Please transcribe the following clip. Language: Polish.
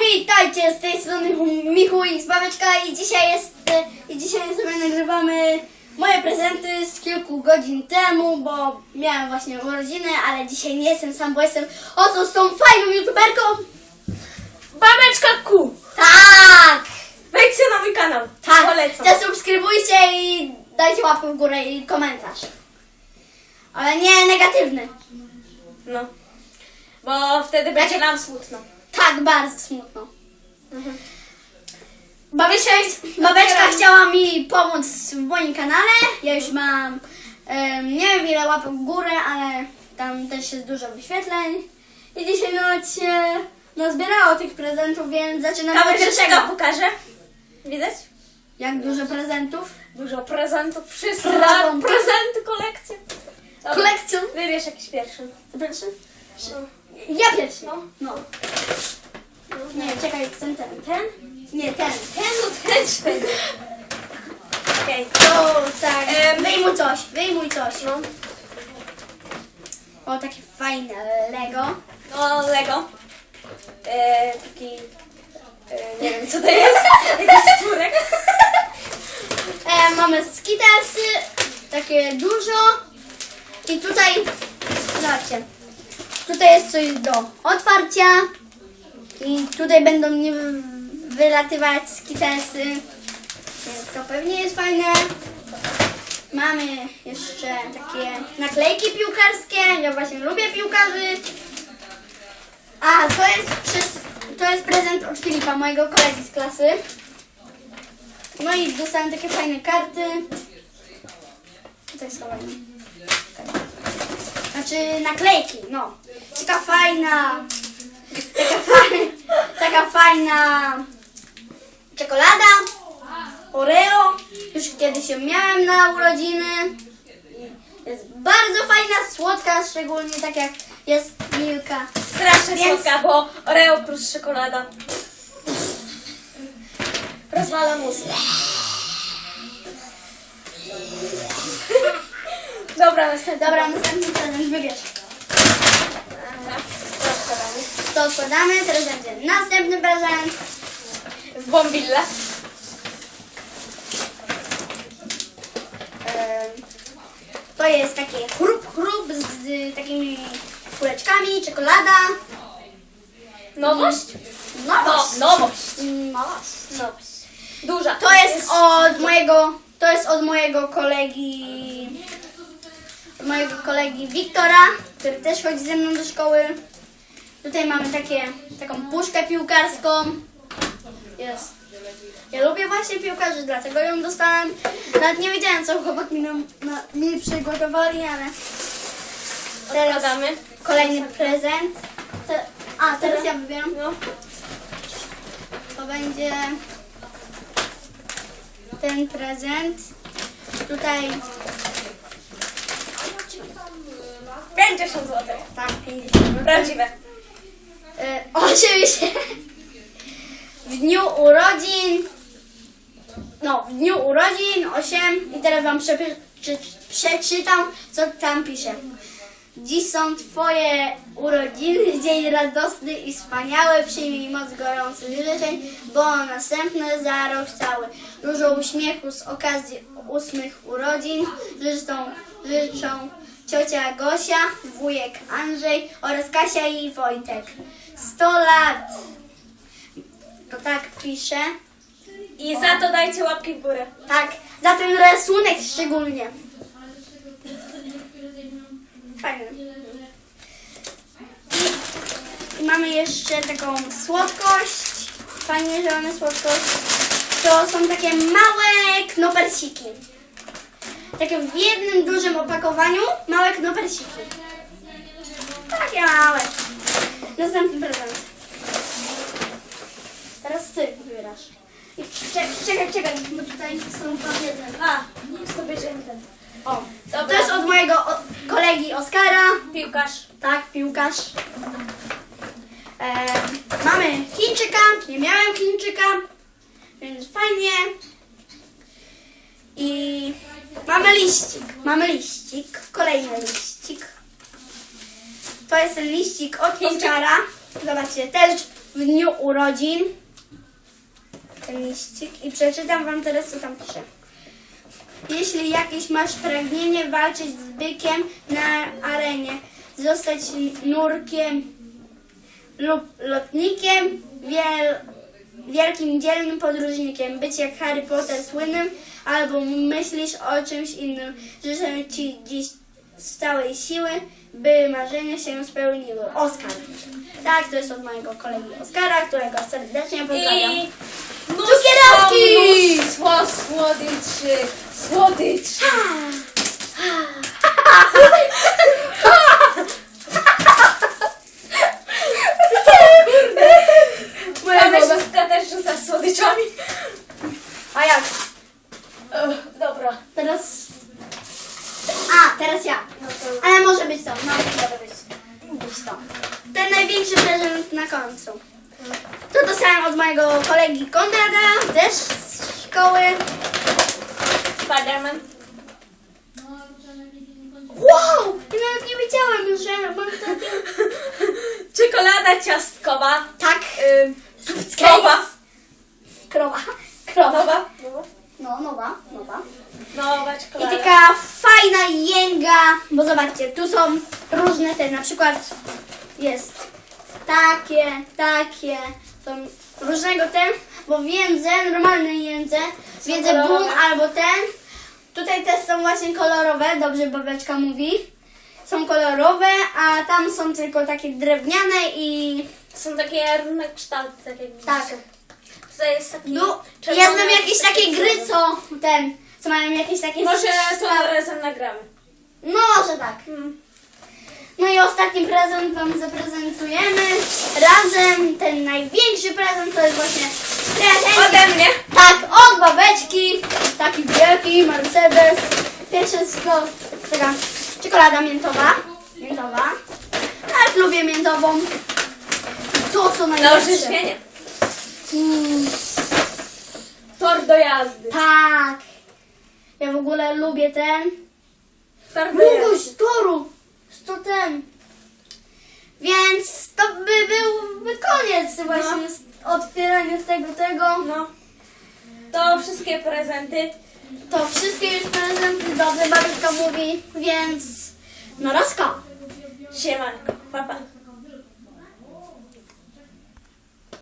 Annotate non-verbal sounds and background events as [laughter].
Witajcie z tej strony Michu i Zbaweczka i dzisiaj jest i dzisiaj sobie nagrywamy moje prezenty z kilku godzin temu, bo miałem właśnie urodziny, ale dzisiaj nie jestem sam, bo jestem oto z tą fajną youtuberką. Babeczka Q! Tak! Wejdźcie na mój kanał. Tak! Polecam. Zasubskrybujcie i dajcie łapkę w górę i komentarz. Ale nie negatywny. No. Bo wtedy będzie nam smutno. Tak, bardzo smutno. Mhm. Babeczka, babeczka chciała mi pomóc w moim kanale. Ja już mam em, nie wiem ile łapek w górę, ale tam też jest dużo wyświetleń. I dzisiaj noc się nazbierało tych prezentów, więc zaczynamy od Kamerzysta pierwszego. pokaże. Widać? Jak dużo prezentów? Dużo prezentów. Wszyscy Prezent. prezenty, kolekcje. Dobra. Wybierz jakiś pierwszy. Pierwszy? No. Ja pierwszy. No. No. Nie, czekaj, ten, ten, ten? Nie, ten. Ten, no ten, ten. Okej. To tak. Em. Wyjmuj coś, wyjmuj coś. No. O, takie fajne Lego. No, Lego. E, taki... E, nie wiem, co to [laughs] jest. Jakiś stwórek. E, mamy skittlesy, takie dużo. I tutaj, zobaczcie, tutaj jest coś do otwarcia. I tutaj będą nie wy- wylatywać skittlesy. Więc to pewnie jest fajne. Mamy jeszcze takie naklejki piłkarskie. Ja właśnie lubię piłkarzy. A, to jest, przez, to jest prezent od Filipa, mojego kolegi z klasy. No i dostałem takie fajne karty. Tutaj schowajmy. Znaczy naklejki, no. Taka fajna. Taka fajna. Taka fajna czekolada. Oreo. Już kiedyś ją miałem na urodziny. Jest bardzo fajna, słodka, szczególnie tak jak jest Milka. Strasznie Więc- słodka, bo Oreo plus czekolada. Rozwala mózg. Dobra, następny. Dobra, następny wybierz. Odkładamy, teraz będzie następny prezent. W bombille. To jest takie chrup, chrup z takimi kuleczkami, czekolada. Nowość? Nowość. No, nowość. Nowość. Nowość. Duża. To jest od mojego, to jest od mojego kolegi, od mojego kolegi Wiktora, który też chodzi ze mną do szkoły. Tutaj mamy takie, taką puszkę piłkarską. Jest. Ja lubię właśnie piłkarzy, dlatego ją dostałem. Nawet nie wiedziałem, co chłopaki nam, na, mi przygotowali, ale teraz Odkładamy. kolejny prezent. Te, a, teraz ja wybieram. No. To będzie ten prezent. Tutaj 50 zł. tak 50. Prawdziwe. E, oczywiście w dniu urodzin no, w dniu urodzin 8 i teraz wam przepy, czy, przeczytam, co tam pisze. Dziś są Twoje urodziny, [laughs] dzień radosny i wspaniały, przyjmij moc gorących życzeń, bo następny za rok cały. Dużo uśmiechu z okazji ósmych urodzin życzą, życzą ciocia Gosia, wujek Andrzej oraz Kasia i Wojtek. 100 lat. To tak pisze. I za to dajcie łapki w górę. Tak, za ten rysunek szczególnie. Fajny. I mamy jeszcze taką słodkość. Fajnie, że słodkość. To są takie małe knopersiki. Takie w jednym dużym opakowaniu małe knopersiki. Takie małe. Następny prezent. Teraz ty wybierasz. I czekaj, czekaj, czekaj, bo tutaj są papiery. A, to bierzemy ten. O, Dobra. to jest od mojego o, kolegi Oskara. Piłkarz. Tak, piłkarz. E, mamy Chińczyka. Nie miałem Chińczyka, więc fajnie. I mamy liścik. Mamy liścik. Kolejny liścik. To jest liścik od. Oskara. Zobaczcie, też w dniu urodzin. Ten liścik. I przeczytam wam teraz, co tam pisze. Jeśli jakieś masz pragnienie walczyć z bykiem na arenie, zostać nurkiem lub lotnikiem, wiel, wielkim dzielnym podróżnikiem, być jak Harry Potter słynnym, albo myślisz o czymś innym. Życzę Ci dziś z całej siły, by marzenia się spełniły. Oskar. Tak, to jest od mojego kolegi Oskara, którego serdecznie pozdrawiam. I Cukiereczki! Mnóstwo słodyczy. Słodyczy. Moja siostra też rzuca słodyczami. A jak? Ugh, dobra. Teraz... Teraz ja. Ale może być to. No, może być. Być to. Ten największy prezent na końcu. To dostałem od mojego kolegi Konrada, też z szkoły. Spiderman. Wow! Ja nawet nie wiedziałem, że mam takie... [laughs] Czekolada ciastkowa. Tak. Ym, Krowa. Krowa. Krowa. Nowa. No, nowa, nowa. Nowa I taka fajna jęga, bo zobaczcie, tu są różne te, na przykład jest takie, takie, są różnego ten, bo w jędze, normalnej jędze, w jędze boom kolorowe. albo ten, tutaj też są właśnie kolorowe, dobrze babeczka mówi, są kolorowe, a tam są tylko takie drewniane i Są takie różne kształty, tak jak tak. Tutaj jest taki No, ja znam jakieś taki takie gry, co ten, co mają jakieś takie Może to razem nagramy. No, może tak. Hmm. No i ostatni prezent Wam zaprezentujemy. Razem ten największy prezent to jest właśnie prezent. Ode mnie. Tak, od babeczki. Taki wielki Mercedes. Pierwsze jest to taka czekolada miętowa. Miętowa. Nawet lubię miętową. To co Na najlepsze. orzeźwienie. Mm, Jazdy. tak. Ja w ogóle lubię ten. Długość toru. To ten. Więc to by byłby koniec właśnie z otwierania tego tego. No. To wszystkie prezenty. To wszystkie już prezenty dobrze babeczka mówi, więc no rozko. Siemanko. Pa, pa.